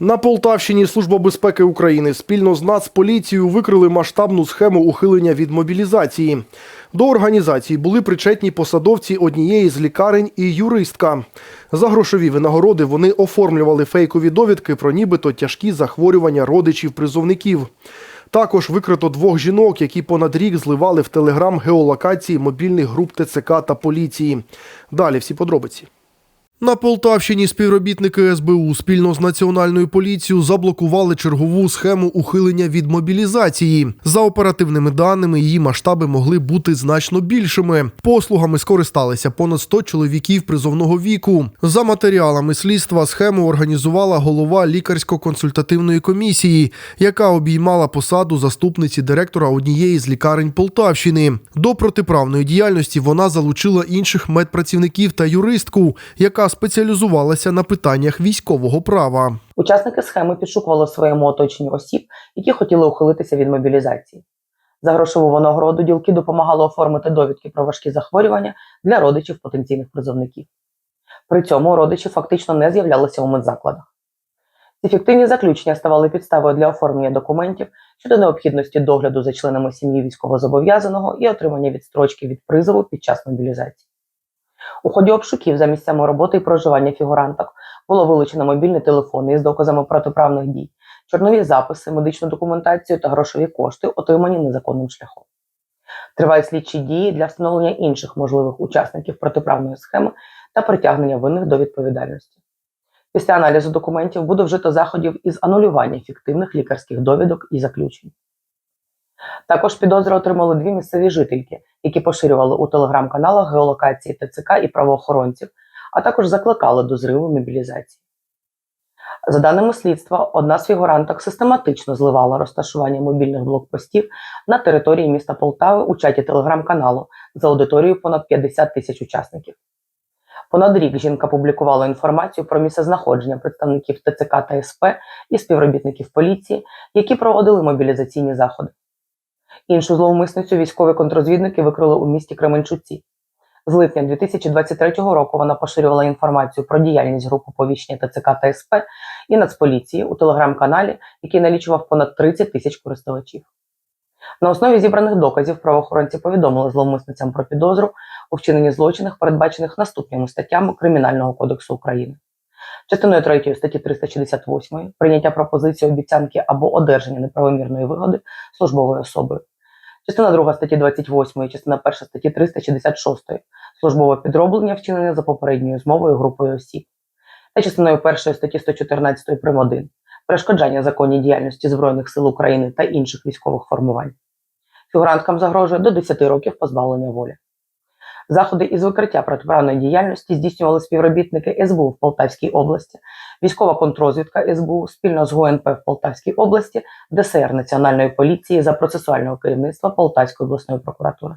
На Полтавщині Служба безпеки України спільно з Нацполіцією викрили масштабну схему ухилення від мобілізації. До організації були причетні посадовці однієї з лікарень і юристка. За грошові винагороди вони оформлювали фейкові довідки про нібито тяжкі захворювання родичів призовників. Також викрито двох жінок, які понад рік зливали в телеграм геолокації мобільних груп ТЦК та поліції. Далі всі подробиці. На Полтавщині співробітники СБУ спільно з національною поліцією заблокували чергову схему ухилення від мобілізації. За оперативними даними, її масштаби могли бути значно більшими. Послугами скористалися понад 100 чоловіків призовного віку. За матеріалами слідства схему організувала голова лікарсько-консультативної комісії, яка обіймала посаду заступниці директора однієї з лікарень Полтавщини. До протиправної діяльності вона залучила інших медпрацівників та юристку, яка спеціалізувалася на питаннях військового права. Учасники схеми підшукували в своєму оточенні осіб, які хотіли ухилитися від мобілізації. За грошову винагороду ділки допомагали оформити довідки про важкі захворювання для родичів потенційних призовників. При цьому родичі фактично не з'являлися у медзакладах. Ці фіктивні заключення ставали підставою для оформлення документів щодо необхідності догляду за членами сім'ї військовозобов'язаного і отримання відстрочки від призову під час мобілізації. У ході обшуків за місцями роботи і проживання фігуранток було вилучено мобільні телефони із доказами протиправних дій, чорнові записи, медичну документацію та грошові кошти, отримані незаконним шляхом. Тривають слідчі дії для встановлення інших можливих учасників протиправної схеми та притягнення винних до відповідальності. Після аналізу документів буде вжито заходів із анулювання фіктивних лікарських довідок і заключень. Також підозри отримали дві місцеві жительки, які поширювали у телеграм-каналах геолокації ТЦК і правоохоронців, а також закликали до зриву мобілізації. За даними слідства, одна з фігуранток систематично зливала розташування мобільних блокпостів на території міста Полтави у чаті телеграм-каналу за аудиторією понад 50 тисяч учасників. Понад рік жінка публікувала інформацію про місцезнаходження представників ТЦК та СП і співробітників поліції, які проводили мобілізаційні заходи. Іншу зловмисницю військові контрозвідники викрили у місті Кременчуці. З липня 2023 року вона поширювала інформацію про діяльність групи повіщення ТЦК та СП і Нацполіції у телеграм-каналі, який налічував понад 30 тисяч користувачів. На основі зібраних доказів правоохоронці повідомили зловмисницям про підозру у вчиненні злочинах, передбачених наступними статтями Кримінального кодексу України. Частиною 3 статті 368 прийняття пропозиції обіцянки або одержання неправомірної вигоди службовою особою. Частина 2 статті 28, частина 1 статті 366 службове підроблення вчинене за попередньою змовою групою осіб. Та частиною 1 статті 114 прим. 1 перешкоджання законній діяльності Збройних сил України та інших військових формувань. Фігуранткам загрожує до 10 років позбавлення волі. Заходи із викриття протиправної діяльності здійснювали співробітники СБУ в Полтавській області, військова контрозвідка СБУ спільно з ГУНП в Полтавській області, ДСР Національної поліції за процесуального керівництва Полтавської обласної прокуратури.